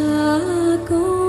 ป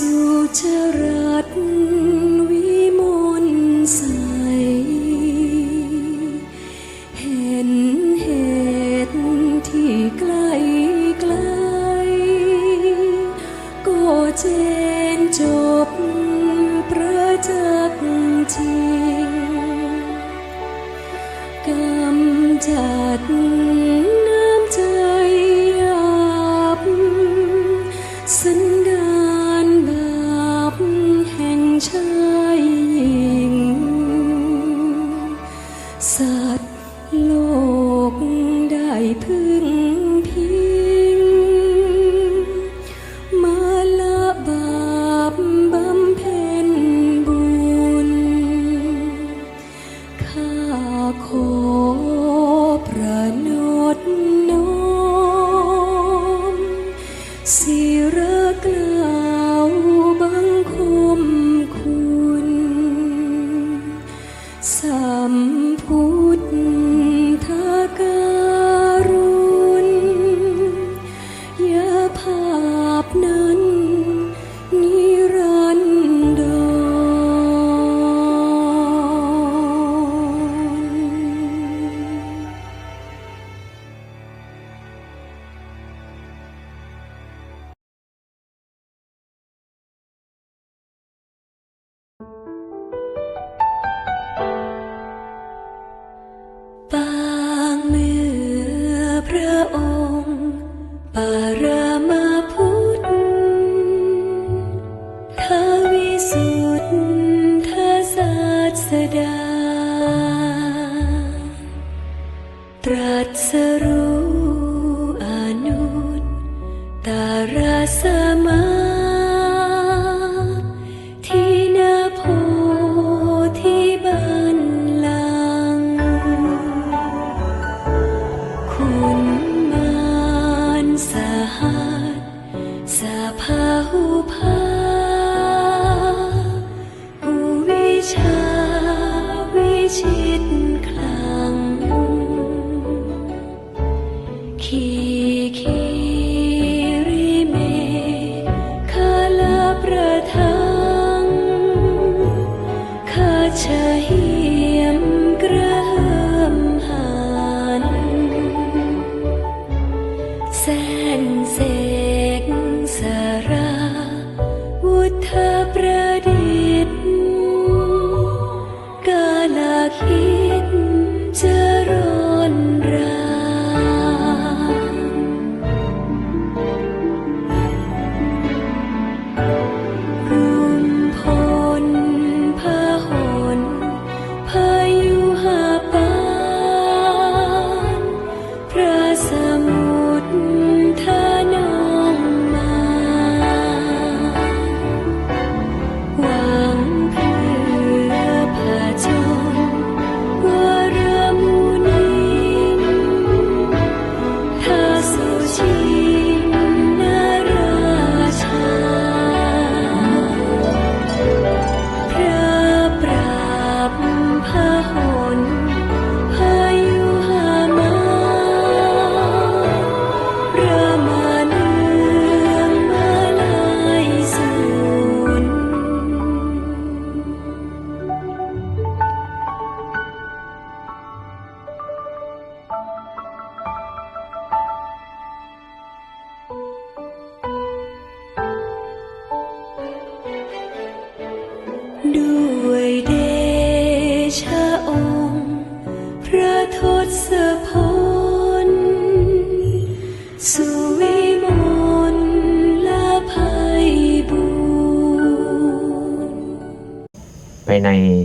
สู่จรัส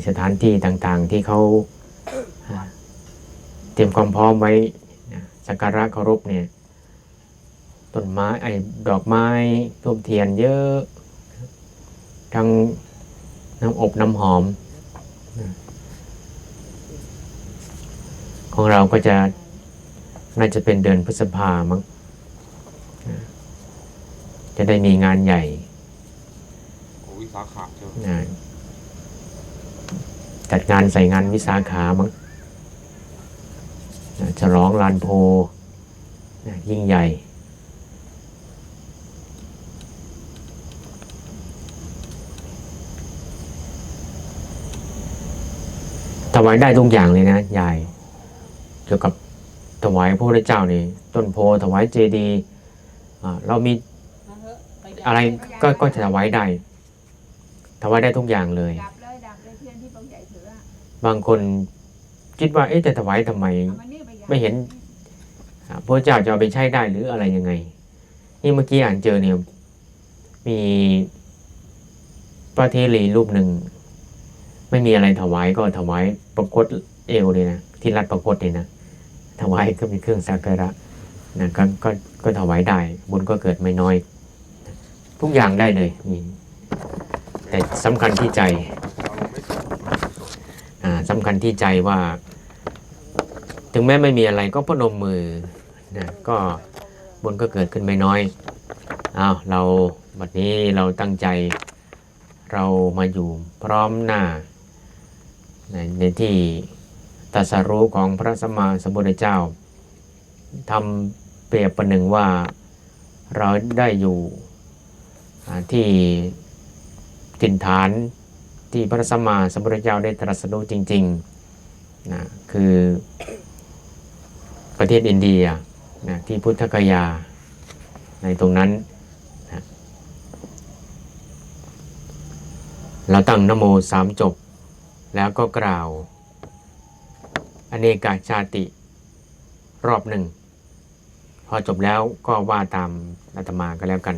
สถานที่ต่างๆ ที่เขาอ่าเตรียมความพร้อมไว้นะสักการะเคารพเนี่ยต้นไม้ไอ้ดอกไม้ทูบเทียนเยอะ ทั้งน้ำอบน้ำหอมนะของเราก็จะน่าจะเป็นเดือนพฤษภามั้งนะจะได้มีงานใหญ่โอ้วิสาขะใช่ไหมนะ จัดงานใส่งานวิสาขามั้งนะฉลองลานโพนะยิ่งใหญ่ ถวายได้ทุกอย่างเลยนะยายเกี่ยวกับถวายพระพุทธเจ้านี่ต้นโพถวายเจดีย์อ่าเรามีอะไรก็ก็จะถวายได้ถวายได้ทุกอย่างเลย บางคนคิดว่าเอ๊ะจะถวายทำไม ไม่เห็นพระเจ้าจะเอาไปใช้ได้หรืออะไรยังไง นี่เมื่อกี้อ่านเจอเนี่ยมีพระเทรีรูปหนึ่ง ไม่มีอะไรถวายก็ถวายประกฏเอวเลยนะที่รัดประกฏเลยนะถวายก็เป็นเครื่องสักการะนะก็ก็ก็ถวายได้บุญก็เกิดไม่น้อย ทุกอย่างได้เลยนี่แต่สำคัญที่ใจำคัญที่ใจว่า ถึงแม้ไม่มีอะไรก็พนมมือนะก็บุญก็เกิดขึ้นไม่น้อยอ้าวเราบัดนี้เราตั้งใจเรามาอยู่พร้อมหน้า ในในที่ตัสรู้ของพระสัมมาสัมพุทธเจ้าทำเปรียบประหนึ่งว่าเราได้อยู่ที่ถิ่นฐาน ที่พระสัมมาสัมพุทธเจ้าได้ตรัสรู้จริงๆนะคือประเทศอินเดียนะที่พุทธกยาในตรงนั้นนะเราตั้งนโมสามจบ แล้วก็กล่าว อเนกาชาติรอบหนึ่ง พอจบแล้วก็ว่าตามอาตมาก็แล้วกัน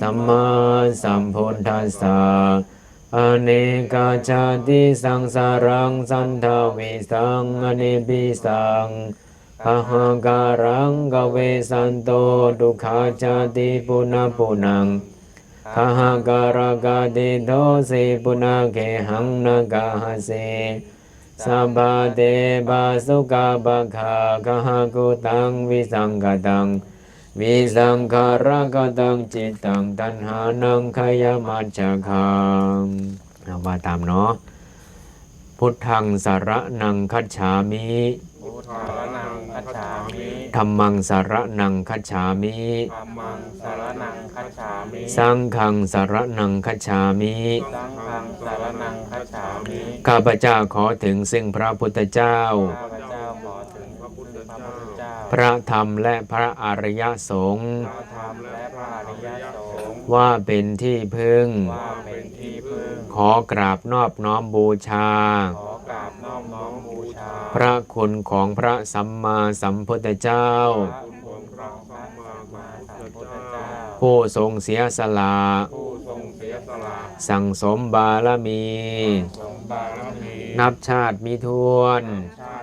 สัมมาสัมพุทธัสสะอเนกาชาติสังสารังสันทวิสังอเนปิสังพหังการังกเวสันโตดุขาชาติปุณปุนังพหังการกาติโทสิปุณเกหังนากาหเสสัมปเตบาสุกาบะคากหกุตังวิสังกตัง วิสังขารกตังจิตตังตัณหานังขยมัจจคังเอาว่าตามเนาะพุทธังสารนังคัจฉามิพุทธารนังคัจฉามิธรรมังสารนังคัจฉามิธรรมังสารนังคัจฉามิสังฆังสารนังคัจฉามิสังฆังสารนังคัจฉามิข้าพเจ้าขอถึงซึ่งพระพุทธเจ้าข้าพเจ้าขอถึงพระพุทธเจ้า พ ระธรรมและพระอริยสงฆ์พระธรรมและพระอริยสงฆ์ว่าเป็นที่พึ่งว่าเป็นที่พึ่งขอกราบนอบน้อมบูชาขอกราบน้อมน้อมบูชาพระคุณของพระสัมมาสัมพุทธเจ้าพระคุณของพระสัมมาสัมพุทธเจ้า ผู้ทรงเสียสละผู้ทรงเสียสละสั่งสมบารมีสมบารมี นับชาติมีทวนชา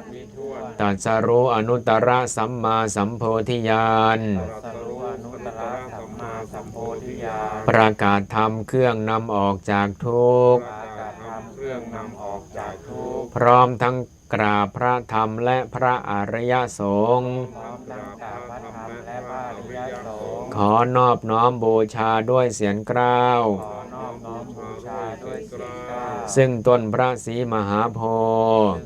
ติมิถ้วนตรัสรู้อนุตตรสัมมาสัมโพธิญาณตรัสรู้อนุตตรสัมมาสัมโพธิญาณประกาศธรรมเครื่องนำออกจากทุกข์ปราการทำเครื่องนำออกจากทุกข์พร้อมทั้งกราบพระธรรมและพระอริยสงฆ์พร้อมทั้งกราบพระธรรมและพระอริยสงฆ์ขอนอบน้อมบูชาด้วยเสียงกล้าวขอนอบน้อมบูชาด้วยเสียงกล้าวซึ่งต้นพระศรีมหาโพธิ์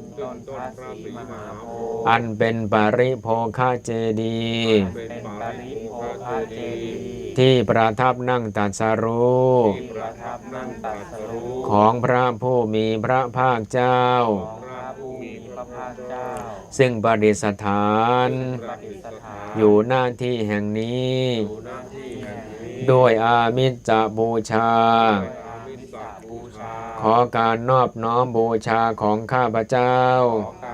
ซึ่งต้นพระศรีมหาโพธิ์อันเป็นปริโภคาเจดีย์เป็นปริโภคาเจดีย์ที่ประทับนั่งตรัสรู้ที่ประทับนั่งตรัสรู้ของพระผู้มีพระภาคเจ้าของพระผู้มีพระภาคเจ้าซึ่งประดิษฐานประดิษฐานอยู่หน้าที่แห่งนี้อยู่หน้าที่แห่งนี้ ด้วยอามิจจบูชาด้วยอามิสาบูชาขอการนอบน้อมบูชาของข้าพเจ้าข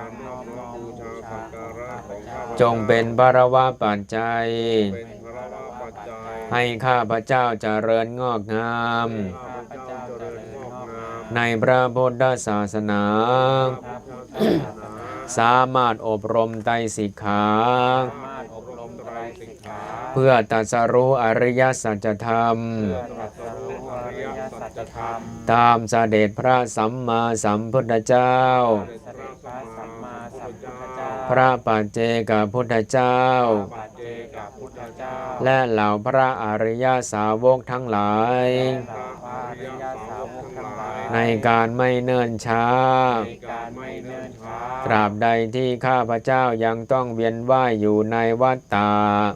จงเป็นบารวะปัจจัยเป็นพระราปัจจัย ให้ข้าพเจ้าเจริญงอกงามข้าพเจ้าเจริญงอกงาม ในพระพุทธศาสนาพระพุทธศาสนา สามารถอบรมไตรสิกขาสามารถอบรมไตรสิกขาเพื่อตรัสรู้อริยสัจธรรมเพื่อตรัสรู้อริยสัจธรรม ตามเสด็จพระสัมมาสัมพุทธเจ้า พระปัจเจกพุทธเจ้าปัจเจกพุทธเจ้า และเหล่าพระอริยสาวกทั้งหลายพระพาริยสาวกทั้งหลายในการไม่เนิ่นช้าในการไม่เนิ่นช้าตราบใดที่ข้าพเจ้ายังต้องเวียนว่ายอยู่ในวัฏฏะ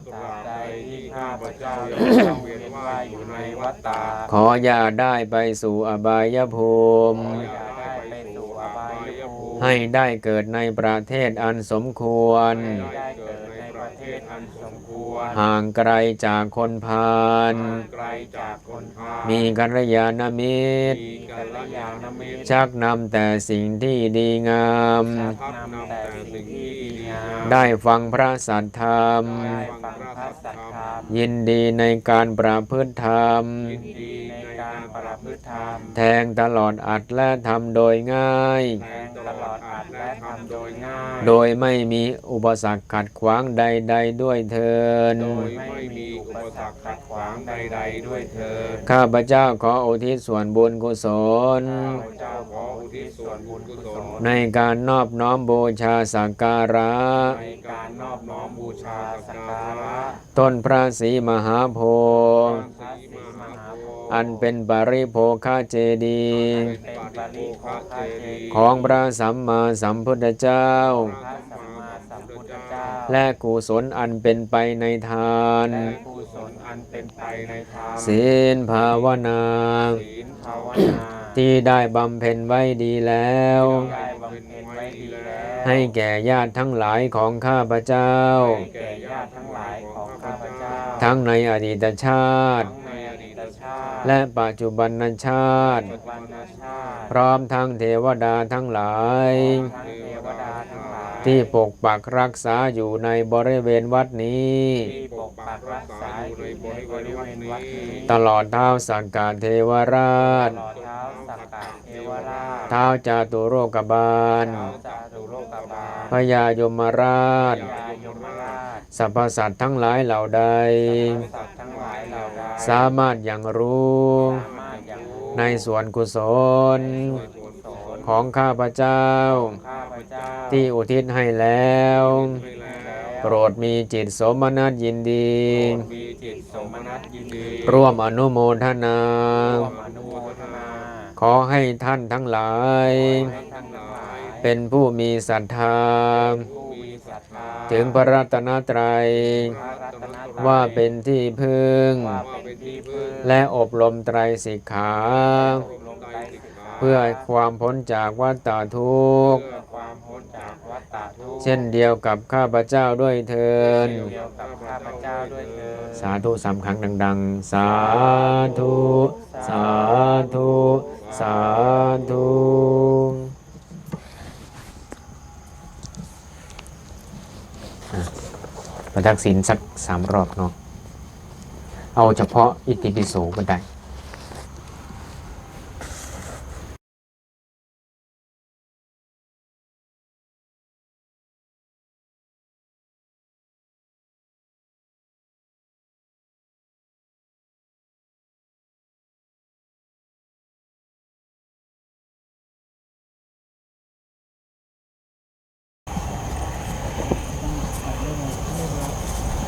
ตราบใดที่ข้าพเจ้ายังต้องเวียนว่ายอยู่ในวัฏฏะขออย่าได้ไปสู่อบายภูมิอย่าได้ไปสู่อบายภูมิ ให้ได้เกิดในประเทศอันสมควรให้ได้เกิดในประเทศอันสมควร ห่างไกลจากคนพาล ไกลจากคนพาล มีกัลยาณมิตร มีกัลยาณมิตร ชักนำแต่สิ่งที่ดีงาม ชักนำแต่สิ่งที่ดีงาม ได้ฟังพระสัทธรรม ได้ฟังพระสัทธรรม ยินดีในการประพฤติธรรม ยินดีในการประพฤติธรรม แทงตลอดอัดและทำโดยง่ายแทง ตลอดอัดและทำโดยง่าย โดยไม่มีอุปสรรคขัดขวางใด ๆ ด้วยเทินโดยไม่มีอุปสรรคขัดขวางใด ๆ ด้วยเธอญข้าพเจ้าขออุทิศส่วนบุญกุศล ข้าพเจ้าขออุทิศส่วนบุญกุศลในการนอบน้อมบูชาสักการะ ในการนอบน้อมบูชาสักการะต้นพระศรีมหาโพพธิ์ อันเป็นปริโภคาเจดีย์เป็นปริโภคาเจดีย์ของพระสัมมาสัมพุทธเจ้าพระสัมมาสัมพุทธเจ้า และกุศลอันเป็นไปในทานและกุศลอันเป็นไปในธรรมศีลภาวนาศีลภาวนาที่ได้บำเพ็ญไว้ดีแล้วได้บำเพ็ญไว้ดีแล้ว ให้แก่ญาติทั้งหลายของข้าพเจ้าให้แก่ญาติทั้งหลายของข้าพเจ้าทั้งในอดีตชาติ และปัจจุบันชาติปัจจุบันชาติ พร้อมทั้งเทวดาทั้งหลายทั้งเทวดาทั้งหลาย ที่ปกปักรักษาอยู่ในบริเวณวัดนี้ที่ปกปักรักษาอยู่ในบริเวณวัดนี้ตลอดเท้าสักการเทวราชตลอดเท้าสักการเทวราช เท้าจาตุโรกบาลเท้าจาตุโลกบาลพญายมราชยายมราชสรรพสัตว์ทั้งหลายเหล่าใดสัตว์ทั้ งหลายเหล่าใดสามารถอย่างรู้สามารถอย่างรู้ในส่วนกุศลส่วนกุศลของข้าพเจ้า ข้าพเจ้าที่อุทิศให้แล้วให้แล้วโปรดมีจิตสมนัตยินดี โปรดมีจิตสมนัตยินดีร่วมอนุโมทนา ร่วมอนุโมทนาขอให้ท่านทั้งหลาย ให้ท่านทั้งหลายเป็นผู้มีศรัทธา ผู้มีศรัทธาถึงพระรัตนตรัย พระรัตนตรัย ว่าเป็นที่พึ่งว่าเป็นที่พึ่ง และอบรมไตรสิกขาอบรมไตรสิกขาเพื่อความพ้นจากวัฏฏะทุกข์เพื่อความพ้นจากวัฏฏะทุกข์เช่นเดียวกับข้าพเจ้าด้วยเทินเช่นเดียวกับข้าพเจ้าด้วยเถิดสาธุสามครั้งดัง ๆ สาธุ สาธุ สาธุอะ ประทักษิณสักสามรอบเนาะเอาเฉพาะอิติปิโสก็ได้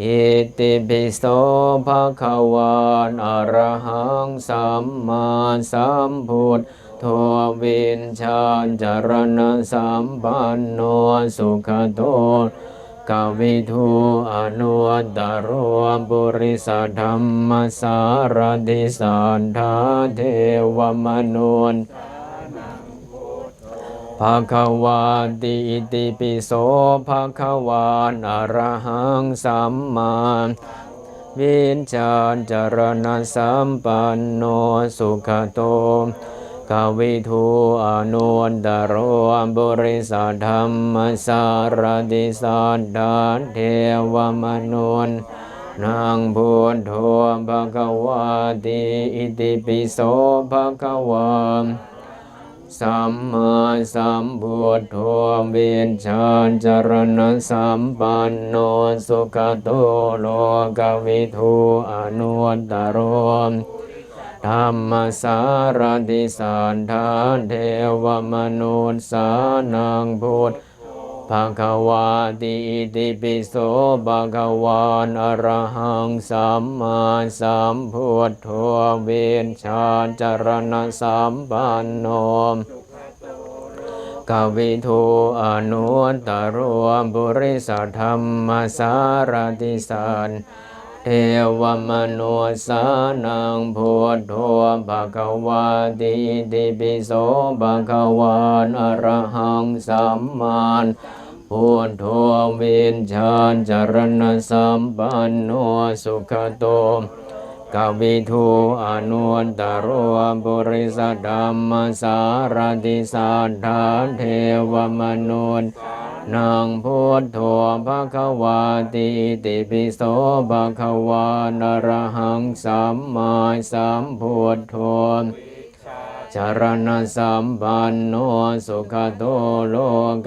อิติปิโสภะคะวะอะระหังสัมมาสัมพุทโทวินชาจารณะสัมปันโนสุขโตกวิทูอนุวัตโรปุริสธรรมสารติสันทาเทวมนุน ภาควาติอิติปิโสภาควานอรหังสัมมาวินชาจารณะสัมปันโนสุขโตกวิทูอนุนตโรบุริสธรรมสารติสันดานเทวมนุนนางพุทโธภะคะวาติอิติปิโสภะคะวา สัมมาสัมพุทโธเวียนชาจรณะสัมปันโนสุขโตโลกวิทูอนุวันตโรธรรมสารติสานทานเทวมนุษย์สานังพุทธ ภะคะวาติอิติปิโสภะคะวานอรหังสัมมาสัมพุทโธเวนชาจารณะสัมปันโนกวิทูอนุตตรวมบุริสธรรมสารติสันเทวมนุสานังพุทโธภะคะวาติติปิโสภะคะวานอรหังสัมมา พุทโธวินชาจรณะสัมปันโนสุขโตกวิทูอนุนตรวบุริสธรรมสารติสัทธาเทวมนุนนางพุทโธภะคะวาติติปิโสภะคะวานรหังสัมมาสัมพุทโธ จารณะสัมปันโนสุขโตโล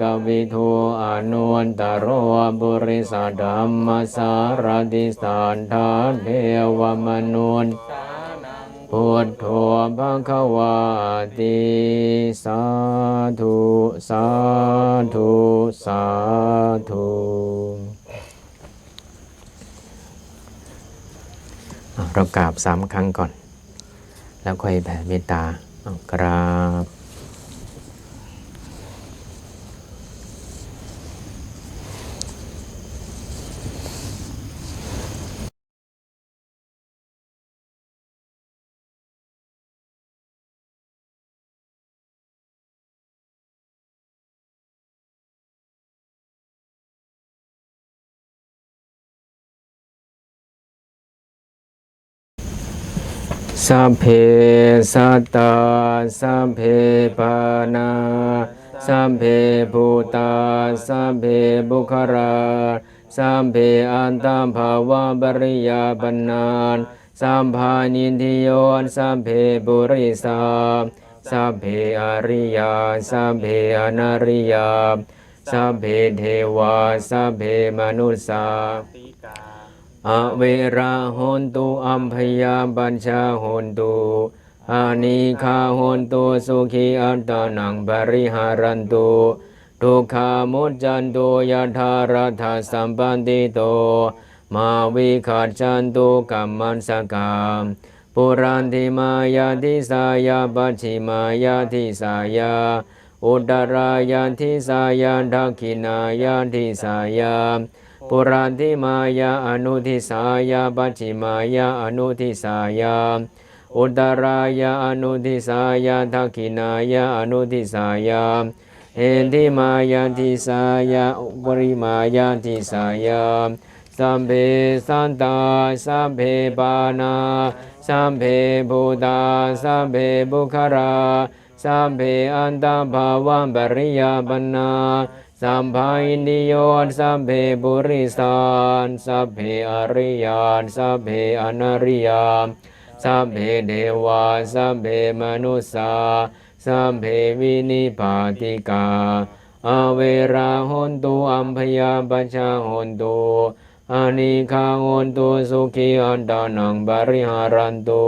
กวิทูอนุนตรวบุริสธรรมสารติสัทธาเทวมนุนพุทโธภะคะวาติสาธุสาธุสาธุเรากราบสามครั้งก่อน แล้วค่อยแผ่เมตตา เอ สัพเพสัตตาสัพเพปานาสัพเพภูตาสัพเพบุคลาสัพเพอันตภาวะบริยาปนานสัมภานินทิโยสัพเพบุริสาสัพเพอริยาสัพเพอนาริยาสัพเพเทวาสัพเพมนุสสา อเวราโหนตุอัมพยาบัญชาโหนตุอานิคาโหนตุสุขีอัตตานังปริหารันตุทุกขามุจจันตุยะธารัธาสัมปันติโต มาวิขาจันตุกัมมันสกามปุรันติมายาทิสายาปัจฉิมายาทิสายา อุตรายาทิสายาทักขินายาทิสายา ปุราติมายาอนุทิสายาปัจฉิมายาอนุทิสายาอุตรายาอนุทิสายาทักขินายาอนุทิสายาเอติมายาทิสายาอุปริมายาทิสายาสัมเพสันตาสัมเพปานาสัมเพภูตาสัมเพบุคาราสัมเพอันตภาวันปริยาปนา สัมภาอินดิโยนสัพเพบุริสานสัพเพอริยานสัพเพอนาริยานสัพเพเทวาสัพเพมนุสสาสัพเพวินิพาติกาอเวราหนตุอัมพยาปชาหนตุอานิคาหนตุสุขีอันตานังบริหารันตุ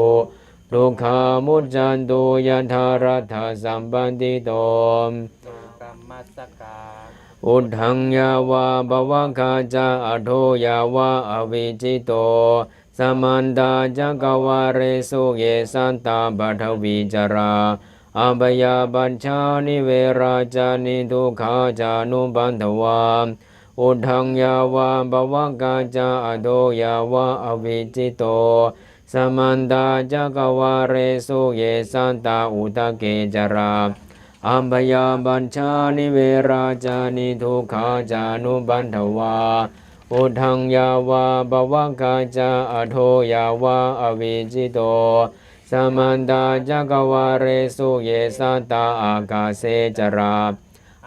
ทุกขามุจจันตุยันทารัตถสัมปันติโตกรรมสกา อุทังยาวาบวะคาจาอโทยาวาอวิจิโตสมันตาจักวาเรสุเยสันตาบัทวีจราอัปยาบัญชานิเวราจานิทุกขาจานุปันทวาอุทังยาวาบวะกาจาอโทยาวาอวิจิโต สมันตาจักวาเรสุเยสันตาอุตเกจรา อัมพยาบัญชานิเวราจานิทุขาจานุบันทวาอุทังยาวาบวกาจาอโทยาวาอวิจิโตสมันตาจักวาเรสุเยสัตตาอากาเสจรา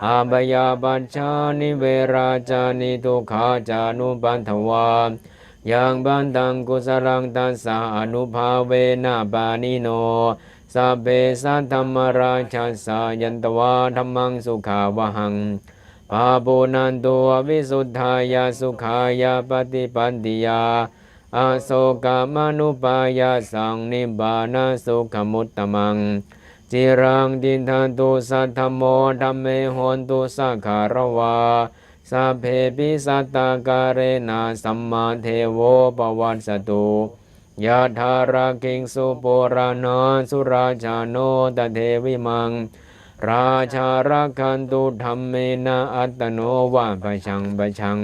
อัมพยาบัญชานิเวราจานิทุขาจานุบันทวายังบันตังกุสลังตัสสะอนุภาเวนะปานิโน สัพเพสัทธรรมราชสายันตวาธรรมังสุขาวหังปาปุนันตัววิสุทธายาสุขายาปฏิปันติยาอาโศกามนุปายาสังนิบานาสุขมุตตมังจิรังดินทันตุสัทธโมธรรมเมหนตุสักขารวาสัพเพปิสัตตาการเรนะสัมมาเทโวปวัสสตุ ยะธาราคิงสุปุรานาสุราชาโนตเทวิมัง ราชารักขันตุธรรมเมนะอัตโนวะปะชังปะชัง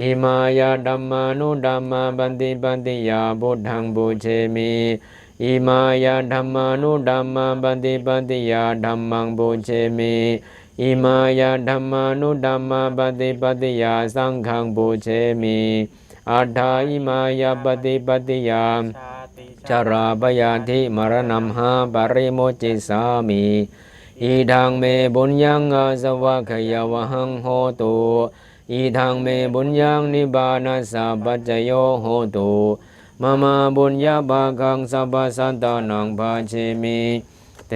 อิมายาดัมมานุดัมมาบันติปันติยาบุทังบูเชมิอิมายาดัมมานุดัมมาบันติปันติยาดัมมังบูเชมิอิมายาธรรมานุธรรมาปฏิปฏิยาสังฆังบูเชมิ อัฏฐาอิมายาปฏิปฏิยาชาติชราปยาธิมรณมหาปริโมจิสามิอีทางเมบุญยังอาสวะขยวหังโหตุอีทางเมบุญยังนิบานัสสะปัจโยโหตุมะมาบุญญาภาคังสัพพสัตตานังภาเชมิเต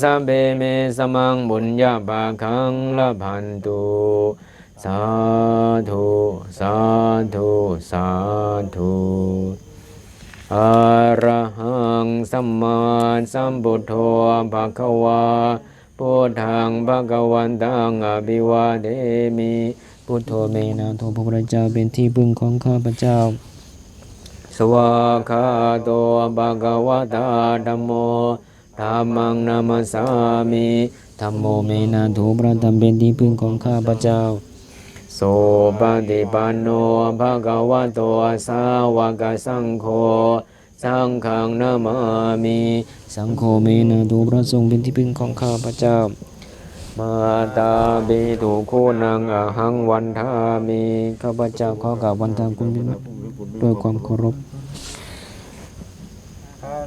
สัพเพเมสมังบุญญาภาคังละพันตุ สาธุสาธุสาธุอะระหังสัมมาสัมพุทโธภะคะวาพุทธังภะคะวันตังอภิวาเทมิพุทโธเมนะโทพระพุทธเจ้าเป็นที่พึ่งของข้าพเจ้า สวากขาโตภะคะวะตาธัมโมธัมมังนามัสสามิธัมโมเมนะโทพระธรรมเป็นที่พึ่งของข้าพเจ้าโสปฏิปันโนภะคะวะโตสาวกสังโฆสังฆังนามามิสังโฆเมนะโทพระสงฆ์เป็นที่พึ่งของข้าพเจ้า มาตาบิทุคูนังอหังวันทามิข้าพเจ้าขอกราบวันทาคุณด้วยความเคารพ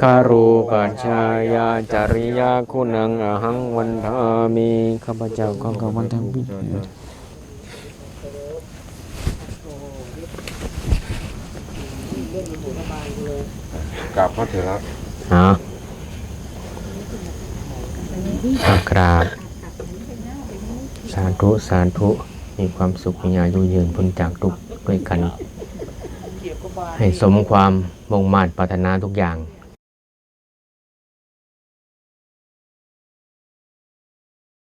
คารูปัจฉายาจริยาคุณังอหังวันทามิข้าพเจ้าขอกราบวันทาคุณ กลับพระเถระฮะกราบ สาธุ สาธุ มีความสุขมีอายุยืนพ้นจากทุกข์ด้วยกัน ให้สมความมุ่งมั่นปรารถนาทุกอย่าง